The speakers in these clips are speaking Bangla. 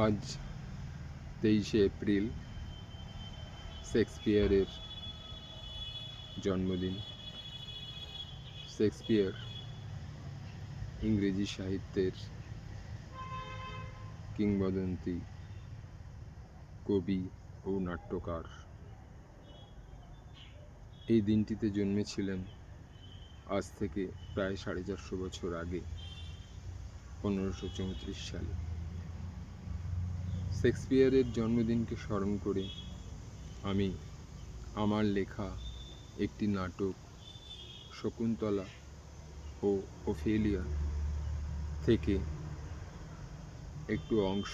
আজ তেইশে এপ্রিল শেক্সপিয়ারের জন্মদিন। শেক্সপিয়ার ইংরেজি সাহিত্যের কিংবদন্তি, কবি ও নাট্যকার। এই দিনটিতে জন্মেছিলেন আজ থেকে প্রায় সাড়ে চারশো বছর আগে, পনেরোশো চৌত্রিশ সালে। শেক্সপিয়ারের জন্মদিনকে স্মরণ করে আমি আমার লেখা একটি নাটক, শকুন্তলা ও ওফেলিয়া থেকে একটু অংশ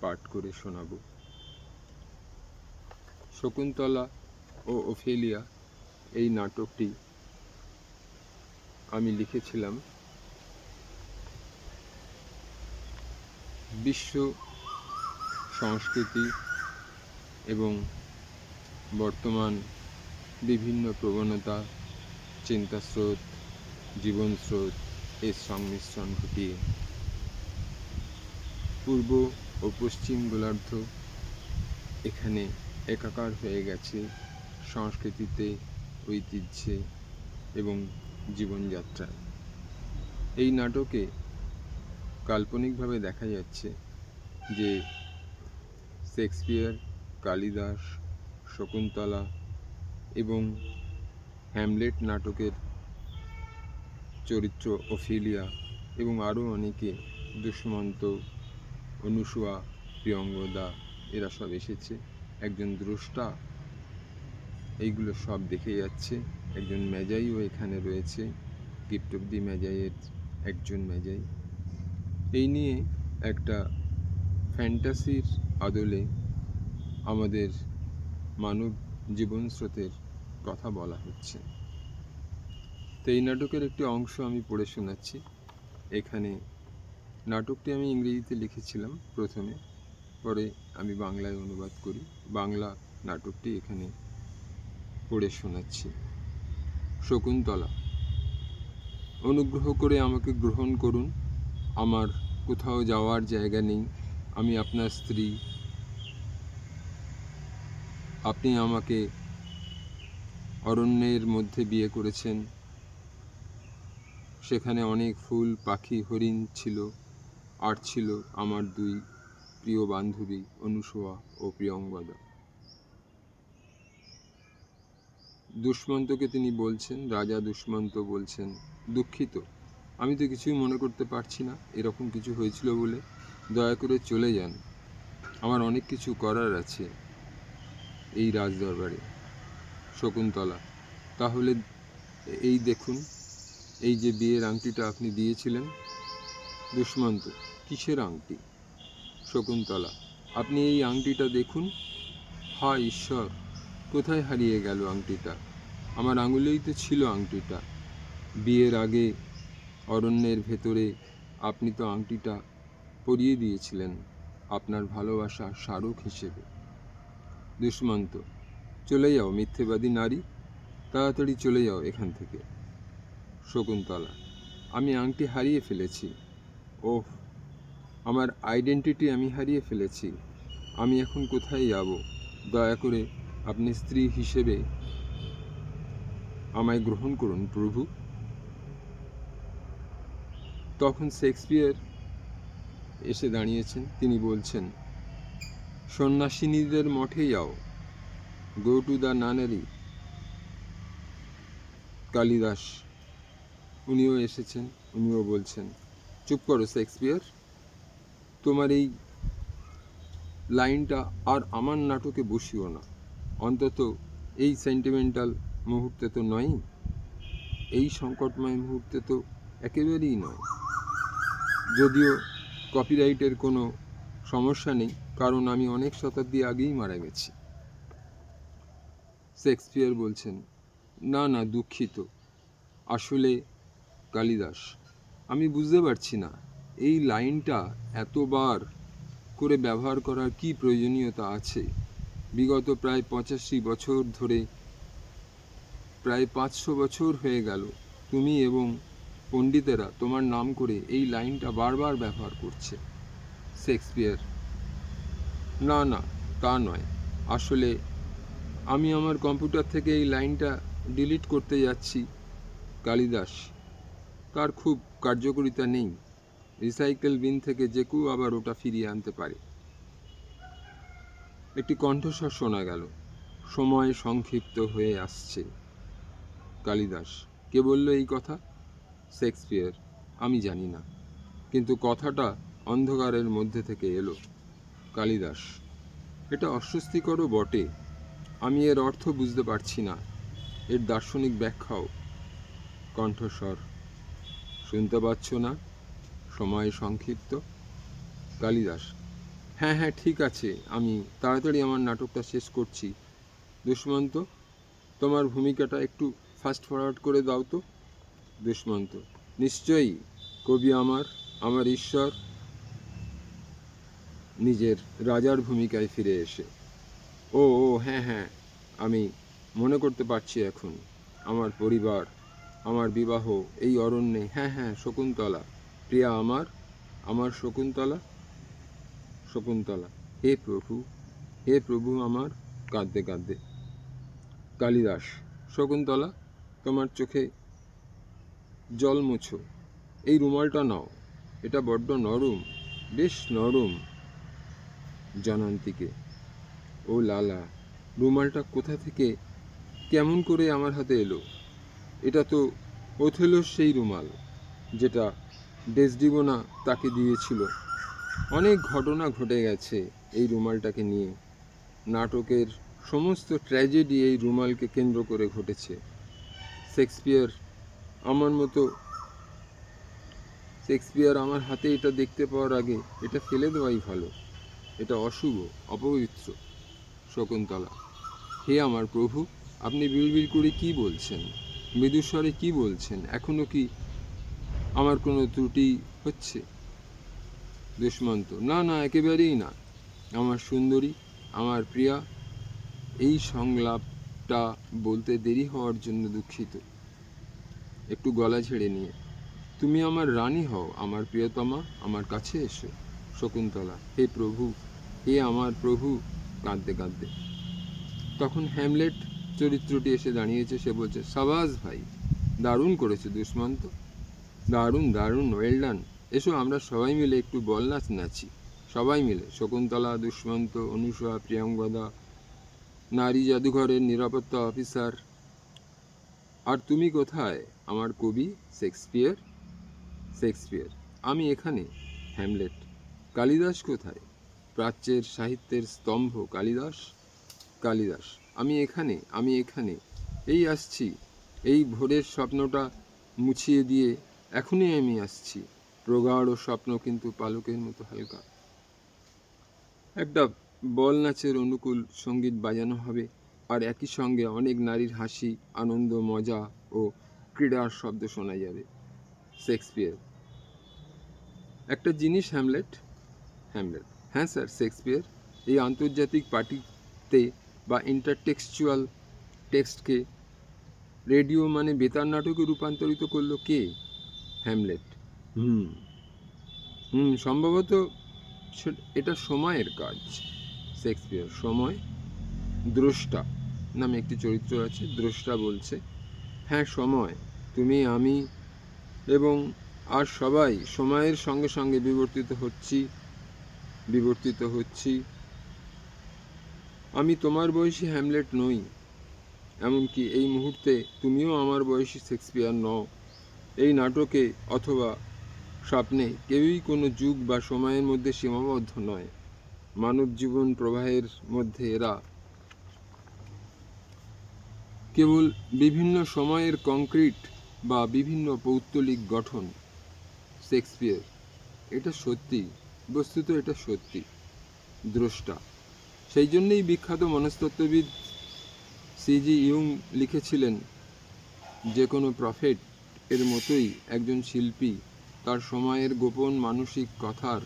পাঠ করে শোনাব। শকুন্তলা ও ওফেলিয়া এই নাটকটি আমি লিখেছিলাম বিশ্ব সংস্কৃতি এবং বর্তমান বিভিন্ন প্রবণতা, চিন্তাস্রোত, জীবনস্রোত এর সংমিশ্রণ ঘটিয়ে। পূর্ব ও পশ্চিম গোলার্ধ এখানে একাকার হয়ে গেছে সংস্কৃতিতে, ঐতিহ্যে এবং জীবনযাত্রায়। এই নাটকে কাল্পনিকভাবে দেখা যাচ্ছে যে শেক্সপিয়ার, কালিদাস, শকুন্তলা এবং হ্যামলেট নাটকের চরিত্র ওফিলিয়া এবং আরও অনেকে, দুষ্মন্ত, অনুসুয়া, প্রিয়ঙ্গদা, এরা সব এসেছে। একজন দ্রষ্টা, এইগুলো সব দেখে যাচ্ছে। একজন ম্যাজাইও এখানে রয়েছে। গিফট অব দি ম্যাজাইয়ের একজন ম্যাজাই এই নিয়ে একটা ফ্যান্টাসির আদলে আমাদের মানব জীবন স্রোতের কথা বলা হচ্ছে। তো এই নাটকের একটি অংশ আমি পড়ে শোনাচ্ছি। এখানে নাটকটি আমি ইংরেজিতে লিখেছিলাম প্রথমে, পরে আমি বাংলায় অনুবাদ করি। বাংলা নাটকটি এখানে পড়ে শোনাচ্ছি। শকুন্তলা, অনুগ্রহ করে আমাকে গ্রহণ করুন। আমার কোথাও যাওয়ার জায়গা নেই। আমি আপনার স্ত্রী। আপনি আমাকে অরণ্যের মধ্যে বিয়ে করেছেন। সেখানে অনেক ফুল, পাখি, হরিণ ছিল, আর ছিল আমার দুই প্রিয় বান্ধবী, অনুসোয়া ও প্রিয়ঙ্গদা। দুষ্মন্তকে তিনি বলছেন, রাজা দুষ্মন্ত বলছেন, দুঃখিত, আমি তো কিছুই মনে করতে পারছি না, এরকম কিছু হয়েছিল বলে দয়া করে চলে যান। আমার অনেক কিছু করার আছে এই রাজদরবারে, শকুন্তলা। তাহলে এই দেখুন, এই যে বিয়ের আংটিটা আপনি দিয়েছিলেন, দুষ্মন্ত, কিসের আংটি? শকুন্তলা, আপনি এই আংটিটা দেখুন। হা ঈশ্বর, কোথায় হারিয়ে গেল আংটিটা? আমার আঙুলেই তো ছিল আংটিটা। বিয়ের আগে অরণ্যের ভেতরে আপনি তো আংটিটা পরিয়ে দিয়েছিলেন আপনার ভালোবাসা স্মারক হিসেবে। দুষ্মন্ত, চলে যাও, মিথ্যেবাদী নারী। তাড়াতাড়ি চলে যাও এখান থেকে। শকুন্তলা, আমি আংটি হারিয়ে ফেলেছি। ওহ, আমার আইডেন্টিটি আমি হারিয়ে ফেলেছি। আমি এখন কোথায় যাব? দয়া করে আপনি স্ত্রী হিসেবে আমায় গ্রহণ করুন প্রভু। তখন শেক্সপিয়ার এসে দাঁড়িয়েছেন। তিনি বলছেন, সন্ন্যাসিনীদের মঠে যাও। Go to the nunnery. Kalidas, উনিও এসেছেন, উনিও বলছেন, চুপ করো, শেক্সপিয়ার। তোমার এই লাইনটা আর আমার নাটকে বসিও না। অন্তত এই সেন্টিমেন্টাল মুহূর্তে তো নয় এই সংকটময় মুহূর্তে তো একেবারেই নয়। যদিও কপিরাইটের কোনো সমস্যা নেই, কারণ আমি অনেক শতাব্দী আগেই মারা গেছি। শেক্সপিয়ার বলছেন, না না, দুঃখিত। আসলে, কালিদাস, আমি বুঝতে পারছি না, এই লাইনটা এতবার করে ব্যবহার করার কি প্রয়োজনীয়তা আছে? বিগত প্রায় পঁচাশি বছর ধরে, প্রায় পাঁচশো বছর হয়ে গেল, তুমি এবং পণ্ডিতেরা তোমার নাম করে এই লাইনটা বারবার ব্যবহার করছে। শেক্সপিয়ার। না না, তা নয়। আসলে আমি আমার কম্পিউটার থেকে এই লাইনটা ডিলিট করতে যাচ্ছি। কালিদাস, তার খুব কার্যকারিতা নেই। রিসাইকেল বিন থেকে যে কেউ আবার ওটা ফিরিয়ে আনতে পারে। একটি কণ্ঠস্বর শোনা গেল। সময় সংক্ষিপ্ত হয়ে আসছে। কালিদাস, কে বলল এই কথা? শেক্সপিয়ার, আমি জানি না। কিন্তু কথাটা অন্ধকারের মধ্যে থেকে এলো। কালিদাস, এটা অস্বস্তিকরও বটে। আমি এর অর্থ বুঝতে পারছি না। এর দার্শনিক ব্যাখ্যাও। কণ্ঠস্বর, শুনতে পাচ্ছ না? সময় সংক্ষিপ্ত? কালিদাস হ্যাঁ হ্যাঁ ঠিক আছে। আমি তাড়াতাড়ি আমার নাটকটা শেষ করছি। দুষ্মন্ত, তোমার ভূমিকাটা একটু ফাস্ট ফরওয়ার্ড করে দাও তো। দুষ্মন্ত নিশ্চয়ই কবি আমার আমার ঈশ্বর নিজের রাজার ভূমিকায় ফিরে এসে। ও ও হ্যাঁ হ্যাঁ আমি মনে করতে পারছি এখন। আমার পরিবার, আমার বিবাহ, এই অরণ্যে হ্যাঁ হ্যাঁ শকুন্তলা। প্রিয়া আমার আমার শকুন্তলা শকুন্তলা। হে প্রভু হে প্রভু আমার, কাঁদতে কাঁদতে। কালিদাস, শকুন্তলা, তোমার চোখে জল মুছো। এই রুমালটা নাও। এটা বড্ড নরম, বেশ নরম। জনন্তীকে, ও লালা, রুমালটা কোথা থেকে, কেমন করে আমার হাতে এলো? এটা তো ওথেলোর সেই রুমাল, যেটা ডেসডিগোনা তাকে দিয়েছিল। অনেক ঘটনা ঘটে গেছে এই রুমালটাকে নিয়ে। নাটকের সমস্ত ট্র্যাজেডি এই রুমালকে কেন্দ্র করে ঘটেছে। শেক্সপিয়ার আমার মতো শেক্সপিয়ার আমার হাতে এটা দেখতে পাওয়ার আগে এটা ফেলে দেওয়াই ভালো। এটা অশুভ, অপবিত্র, শকুন্তলা। হে আমার প্রভু, আপনি বিড়বিড় করে কি বলছেন? মৃদুস্বরে কি বলছেন? এখনও কি আমার কোনো ত্রুটি হচ্ছে? দুষ্মন্ত, না না, একেবারেই না। আমার সুন্দরী, আমার প্রিয়া, এই সংলাপটা বলতে দেরি হওয়ার জন্য দুঃখিত। একটু গলা ছেড়ে নিয়ে, তুমি আমার রানী হও, আমার প্রিয়তমা, আমার কাছে এসো, শকুন্তলা, হে প্রভু, হে আমার প্রভু, কাঁদতে কাঁদতে। তখন হ্যামলেট চরিত্রটি এসে দাঁড়িয়েছে, সে বলছে সাবাজ ভাই, দারুণ করেছে দুষ্মন্ত দারুণ দারুণ ওয়েল ডান এসো, আমরা সবাই মিলে একটু বল নাচ নাচি, সবাই মিলে, শকুন্তলা দুষ্মন্ত অনুষা, প্রিয়াঙ্গদা, নারী জাদুঘরের নিরাপত্তা অফিসার আর তুমি কোথায়? আমার কবি শেক্সপিয়ার? শেক্সপিয়ার। আমি এখানে, হ্যামলেট। কালিদাস কোথায়? প্রাচ্যের সাহিত্যের স্তম্ভ কালিদাস? কালিদাস। আমি এখানে আমি এখানে। এই আসছি। এই ভোরের স্বপ্নটা মুছিয়ে দিয়ে এখনই আমি আসছি। প্রগাঢ় স্বপ্ন কিন্তু পালকের মতো হালকা। একটা বল নাচের অনুকূল সংগীত বাজানো হবে। আর একই সঙ্গে অনেক নারীর হাসি আনন্দ মজা ও ক্রীড়ার শব্দ শোনা যাবে। শেক্সপিয়ার। একটা জিনিস হ্যামলেট? হ্যামলেট। হ্যাঁ স্যার শেক্সপিয়ার। এই আন্তর্জাতিক পার্টিতে বা ইন্টারটেক্সচুয়াল টেক্সটকে রেডিও মানে বেতার নাটকে রূপান্তরিত করল কে? হ্যামলেট। হুম। হুম সম্ভবত এটা সময়ের কাজ। শেক্সপিয়ার সময় দ্রষ্টা। নামে একটি চরিত্র আছে, দ্রষ্টা বলছে হ্যাঁ সময়, তুমি, আমি এবং আর সবাই সময়ের সঙ্গে সঙ্গে বিবর্তিত হচ্ছি বিবর্তিত হচ্ছি। আমি তোমার বয়সী হ্যামলেট নই, এমনকি এই মুহূর্তে তুমিও আমার বয়সী শেক্সপিয়ার নও। এই নাটকে অথবা স্বপ্নে কেউই কোনো যুগ বা সময়ের মধ্যে সীমাবদ্ধ নয়। মানব জীবন প্রবাহের মধ্যে এরা কেবল বিভিন্ন সময়ের কংক্রিট বা বিভিন্ন পৌত্তলিক গঠন। শেক্সপিয়ার, এটা সত্যি, বস্তুত এটা সত্যি, দ্রষ্টা। সেই জন্যেই বিখ্যাত মনস্তত্ত্ববিদ সিজি ইউং লিখেছিলেন যে কোনো প্রফেট এর মতোই একজন শিল্পী তার সময়ের গোপন মানসিক কথার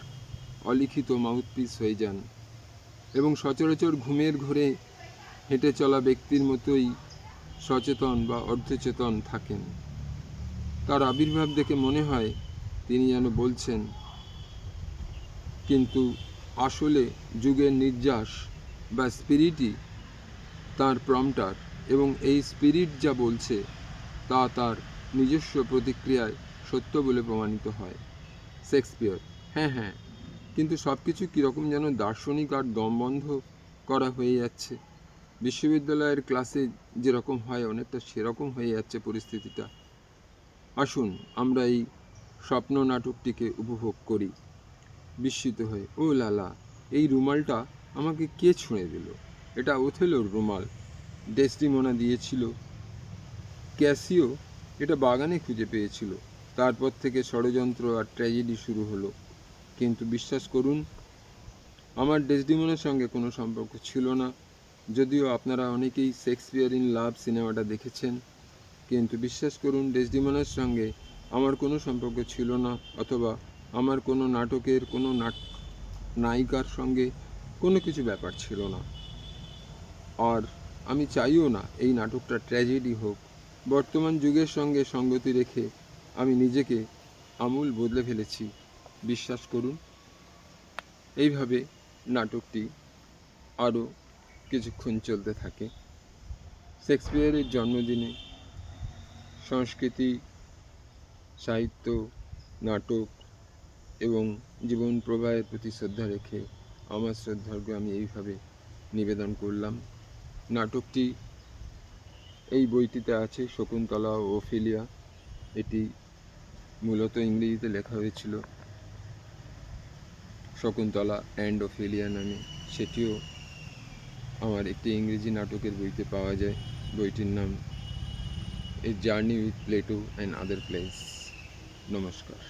অলিখিত মাউথপিস হয়ে যান এবং সচরাচর ঘুমের ঘোরে হেঁটে চলা ব্যক্তির মতোই সচেতন বা অর্ধচেতন থাকেন। তার আবির্ভাব দেখে মনে হয় তিনি যেন বলছেন, কিন্তু আসলে যুগের নির্যাস বা স্পিরিটই তার প্রম্পটার এবং এই স্পিরিট যা বলছে তা তার নিজস্ব প্রতিক্রিয়ায় সত্য বলে প্রমাণিত হয়। শেক্সপিয়র। হ্যাঁ হ্যাঁ কিন্তু সব কিছু কীরকম যেন দার্শনিক আর দমবন্ধ করা হয়ে যাচ্ছে। বিশ্ববিদ্যালয়ের ক্লাসে যেরকম হয় অনেকটা সেরকম হয়ে যাচ্ছে পরিস্থিতিটা। আসুন, আমরা এই স্বপ্ন নাটকটিকে উপভোগ করি। বিস্মিত হয়ে, ও লালা, এই রুমালটা আমাকে কে ছুঁড়ে দিল? এটা ওথেলোর রুমাল। ডেস্টিমোনা দিয়েছিল। ক্যাসিও এটা বাগানে খুঁজে পেয়েছিল। তারপর থেকে ষড়যন্ত্র আর ট্র্যাজেডি শুরু হলো। কিন্তু বিশ্বাস করুন, আমার ডেসডিমোনার সঙ্গে কোনো সম্পর্ক ছিল না। যদিও আপনারা অনেকেই শেক্সপিয়ার ইন লাভ সিনেমাটা দেখেছেন, কিন্তু বিশ্বাস করুন, ডেসডিমোনার সঙ্গে আমার কোনো সম্পর্ক ছিল না, অথবা আমার কোনো নাটকের, কোনো নাট, নায়িকার সঙ্গে কোনো কিছু ব্যাপার ছিল না। আর আমি চাইও না এই নাটকটা ট্র্যাজেডি হোক। বর্তমান যুগের সঙ্গে সঙ্গতি রেখে আমি নিজেকে আমূল বদলে ফেলেছি, বিশ্বাস করুন। এইভাবে নাটকটি আরও কিছুক্ষণ চলতে থাকে। শেক্সপিয়ারের জন্মদিনে সংস্কৃতি, সাহিত্য, নাটক এবং জীবন প্রবাহের প্রতি শ্রদ্ধা রেখে আমার শ্রদ্ধার্ঘ আমি এইভাবে নিবেদন করলাম। নাটকটি এই বইটিতে আছে, শকুন্তলা ও ওফিলিয়া এটি মূলত ইংরেজিতে লেখা হয়েছিল। শকুন্তলা অ্যান্ড ওফিলিয়া নামে। সেটিও আমার একটি ইংরেজি নাটকের বইতে পাওয়া যায়। বইটির নাম a journey with Plato and other place নমস্কার।